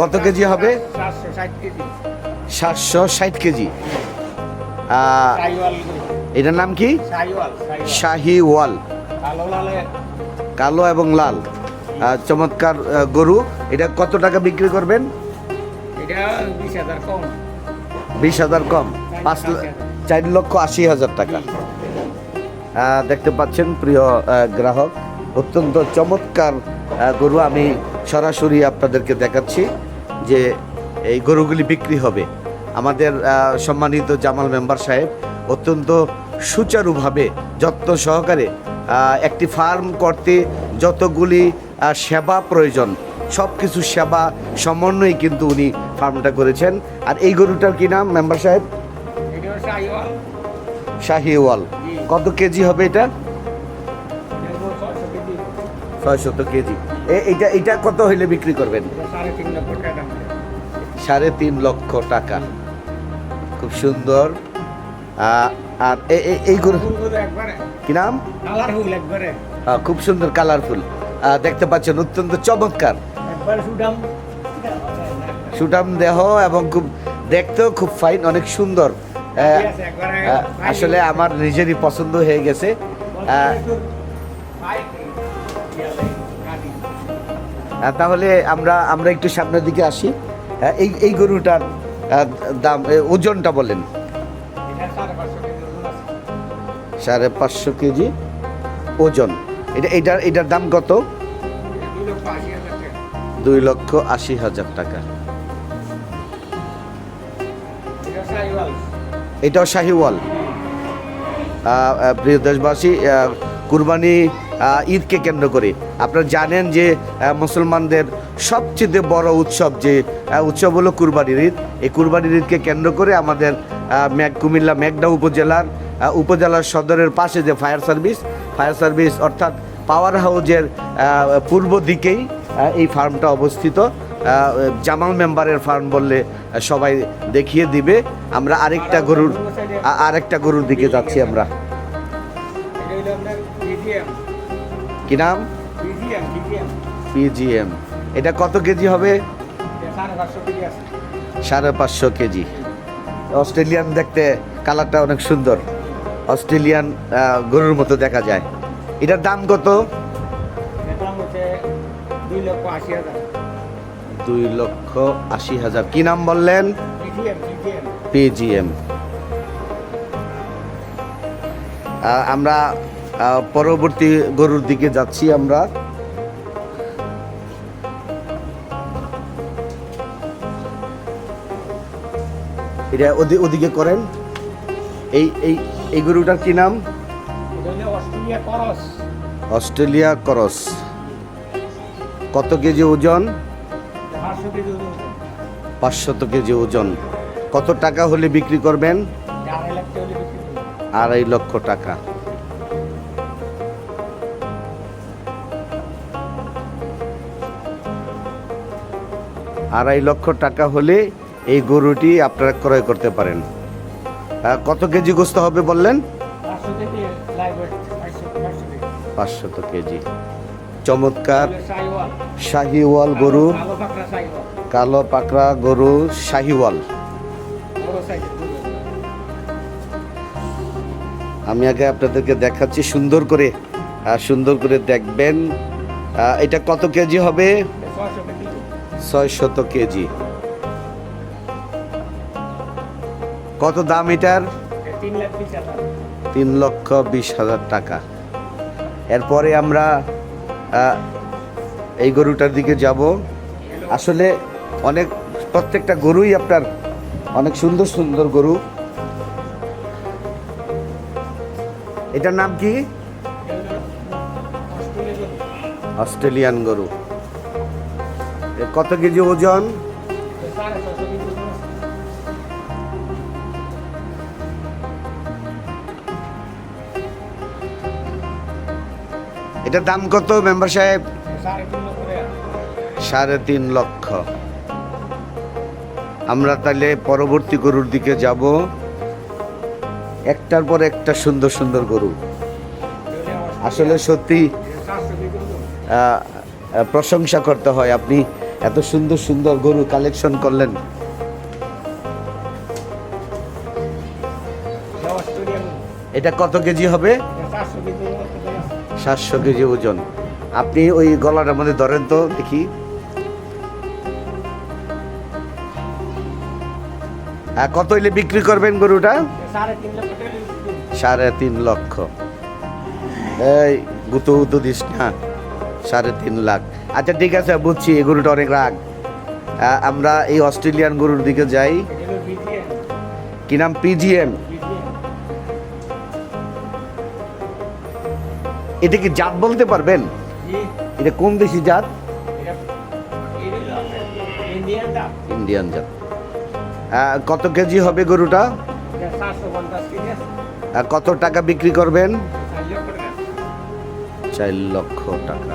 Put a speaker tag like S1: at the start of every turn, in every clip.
S1: কত কেজি হবে? সাতশো ষাট কেজি। এটার নাম কি? শাহি ওয়াল
S2: কালো
S1: এবং লাল। চমৎকার গরু। এটা কত টাকা বিক্রি করবেন?
S2: বিশ হাজার কম।
S1: পাঁচ চার লক্ষ আশি হাজার টাকা। দেখতে পাচ্ছেন প্রিয় গ্রাহক। অত্যন্ত চমৎকার গরু আমি সরাসরি আপনাদেরকে দেখাচ্ছি যে এই গরুগুলি বিক্রি হবে। আমাদের সম্মানিত জামাল মেম্বার সাহেব অত্যন্ত সুচারুভাবে যত্ন সহকারে একটি ফার্ম করতে যতগুলি সেবা প্রয়োজন সব কিছু সেবা সমন্বয়ে কিন্তু উনি ফার্মটা করেছেন। আর এই গরুটার কি নাম মেম্বার সাহেব? শাহিওয়াল। কত কেজি হবে এটা? ছয়শত কেজি। এ- এইটা এটা কত হইলে বিক্রি করবেন?
S2: সাড়ে তিন লক্ষ টাকা।
S1: খুব সুন্দর। আর এই গরু কি নাম? খুব সুন্দর, কালারফুল। দেখতে পাচ্ছেন, অত্যন্ত চমৎকার। সুটাম দেহ এবং খুব দেখতেও খুব ফাইন, অনেক সুন্দর। আসলে আমার নিজেরই পছন্দ হয়ে গেছে। তাহলে আমরা আমরা একটু সামনের দিকে আসি। এই এই গরুটার দাম ওজনটা বলেন। সাড়ে পাঁচশো কেজি ওজন। এটা, এটার এটার দাম কত? দুই লক্ষ আশি হাজার টাকা। এটাও শাহিওয়াল। প্রিয় দেশবাসী কুরবানি ঈদকে কেন্দ্র করে। আপনারা জানেন যে মুসলমানদের সবচেয়ে বড় উৎসব যে উৎসব হলো কুরবানির ঈদ। এই কুরবানির ঈদকে কেন্দ্র করে আমাদের মেঘ কুমিল্লা মেঘনা উপজেলার উপজেলার সদরের পাশে যে ফায়ার সার্ভিস ফায়ার সার্ভিস অর্থাৎ পাওয়ার হাউজের পূর্ব দিকেই এই ফার্মটা অবস্থিত। জামাল মেম্বারের ফার্ম বললে সবাই দেখিয়ে দিবে। আমরা আরেকটা গরুর আরেকটা গরুর দিকে যাচ্ছি আমরা। কি নাম? পিজিএম এটা কত কেজি হবে? সাড়ে পাঁচশো কেজি অস্ট্রেলিয়ান দেখতে কালারটা অনেক সুন্দর। অস্ট্রেলিয়ান গরুর মতো দেখা যায়। এটার দাম কত?
S2: দুই লক্ষ আশি হাজার।
S1: কি নাম বললেন? পিজিএম আমরা পরবর্তী গরুর দিকে যাচ্ছি আমরা। এটা ওদি- ওদিকে করেন। এই এই এই গরুটার কি নাম?
S2: অস্ট্রেলিয়া করস।
S1: কত কেজি ওজন? পাঁচশত কেজি ওজন। কত টাকা হলে বিক্রি করবেন।
S2: আড়াই
S1: লক্ষ টাকা। আড়াই লক্ষ টাকা হলে এই গরুটি আপনারা ক্রয় করতে পারেন। কত কেজি গোস্ত হবে বললেন? পাঁচশত কেজি। চমৎকার। শাহিওয়াল। গরু।
S2: কালো পাকড়া
S1: গরু শাহিওয়াল। আমি আগে আপনাদেরকে দেখাচ্ছি সুন্দর করে সুন্দর করে দেখবেন। এটা কত কেজি হবে? ছয় শত কেজি। কত দাম এটার?
S2: তিন
S1: লক্ষ বিশ হাজার টাকা। এরপরে আমরা এই গরুটার দিকে যাব। আসলে অনেক, প্রত্যেকটা গরুই আপনার অনেক সুন্দর সুন্দর গরু। এটার নাম কি। অস্ট্রেলিয়ান গরু। কত কেজি ওজন?
S2: এটা
S1: দাম কত, মেম্বার সাহেব?
S2: সাড়ে তিন লক্ষ।
S1: আমরা তাহলে পরবর্তী গরুর দিকে যাব। একটার পর একটা সুন্দর সুন্দর গরু। আসলে সত্যি প্রশংসা করতে হয়। আপনি এত সুন্দর সুন্দর গরু কালেকশন করলেন।
S2: এটা
S1: কত কেজি হবে? সাতশো কেজি ওজন। আপনি ওই গলাটার মধ্যে ধরেন তো দেখি। আহ, কত হইলে বিক্রি করবেন গরুটা?
S2: সাড়ে তিন লক্ষ।
S1: এই গুতো গুতো দিস না। সাড়ে তিন লাখ। আচ্ছা ঠিক আছে, বুঝছি, এই গরুটা অনেক রাগ। আমরা এই অস্ট্রেলিয়ান গরুর দিকে যাই। কি নাম? পিজিএম এটা কি জাত বলতে পারবেন? এটা কোন দেশি জাত?
S2: ইন্ডিয়ান
S1: জাত। কত কেজি হবে গরুটা? কত টাকা বিক্রি করবেন?
S2: চার লক্ষ টাকা।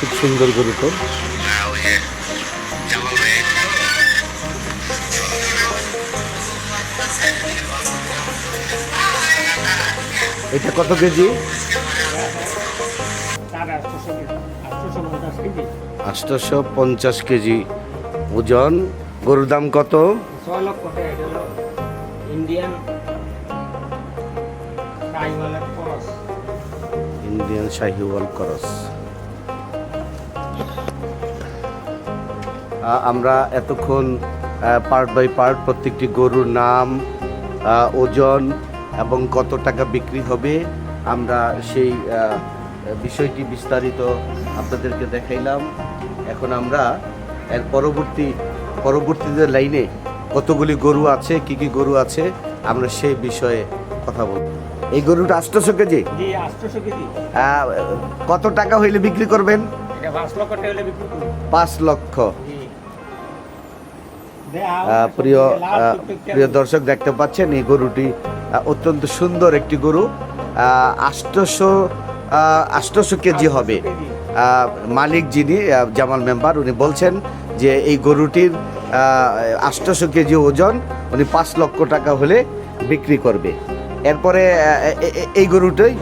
S1: খুব সুন্দর গরু তো। এটা কত কেজি?
S2: আটশোশো পঞ্চাশ কেজি।
S1: ওজন গরুর দাম কত?
S2: ইন্ডিয়ান
S1: ইন্ডিয়ান শাহিওয়াল করস আমরা এতক্ষণ পার্ট বাই পার্ট প্রত্যেকটি গরুর নাম ওজন এবং কত টাকা বিক্রি হবে আমরা সেই বিষয়টি বিস্তারিত আপনাদেরকে দেখাইলাম। এখন আমরা এর পরবর্তী পরবর্তীতে লাইনে কতগুলি গরু আছে কি কি গরু আছে আমরা সেই বিষয়ে কথা বলব। এই গরুটা আটশোশো কেজি? কত টাকা হইলে বিক্রি করবেন?
S2: পাঁচ লক্ষ
S1: প্রিয় প্রিয় দর্শক দেখতে পাচ্ছেন এই গরুটি অত্যন্ত সুন্দর একটি গরু আষ্টশো আষ্টশো কেজি হবে। মালিক যিনি জামাল মেম্বার উনি বলছেন যে এই গরুটির আষ্টশো কেজি ওজন উনি পাঁচ লক্ষ টাকা হলে বিক্রি করবে। এরপরে এই গরুটাই